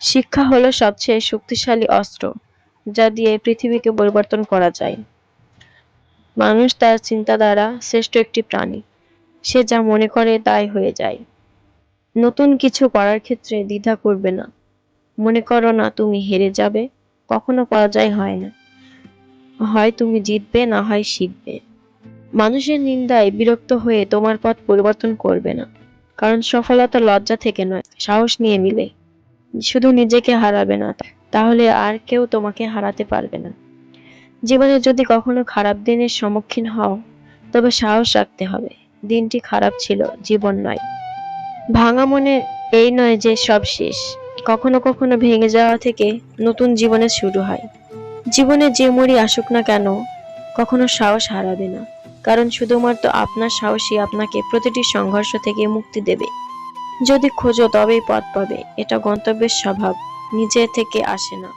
শিক্ষা হলো সবচেয়ে শক্তিশালী অস্ত্র, যা দিয়ে পৃথিবীকে পরিবর্তন করা যায়। মানুষ তার চিন্তা দ্বারা শ্রেষ্ঠ একটি প্রাণী। সে যা মনে করে তাই হয়ে যায়। নতুন কিছু করার ক্ষেত্রে দ্বিধা করবে না। মনে করো না তুমি হেরে যাবে, কখনো পরাজয় হয় না। হয় তুমি জিতবে, না হয় শিখবে। মানুষের নিন্দায় বিরক্ত হয়ে তোমার পথ পরিবর্তন করবে না। কারণ সফলতা লজ্জা থেকে নয়, সাহস নিয়ে মিলে। শুধু নিজেকে হারাবে না, তাহলে আর কেউ তোমাকে হারাতে পারবে না। জীবনে যদি কখনো খারাপ দিনের সম্মুখীন হও, তবে সাহস রাখতে হবে। দিনটি খারাপ ছিল, জীবন নয়। ভাঙা মনে এই নয় যে সব শেষ। কখনো কখনো ভেঙে যাওয়া থেকে নতুন জীবনে শুরু হয়। জীবনে যে মরি আসুক না কেন, কখনো সাহস হারাবে না। কারণ শুধুমাত্র আপনার সাহসই আপনাকে প্রতিটি সংঘর্ষ থেকে মুক্তি দেবে। যদি খোঁজো তবেই পথ পাবে এটা গন্তব্যের স্বভাব নিজে থেকে আসে না।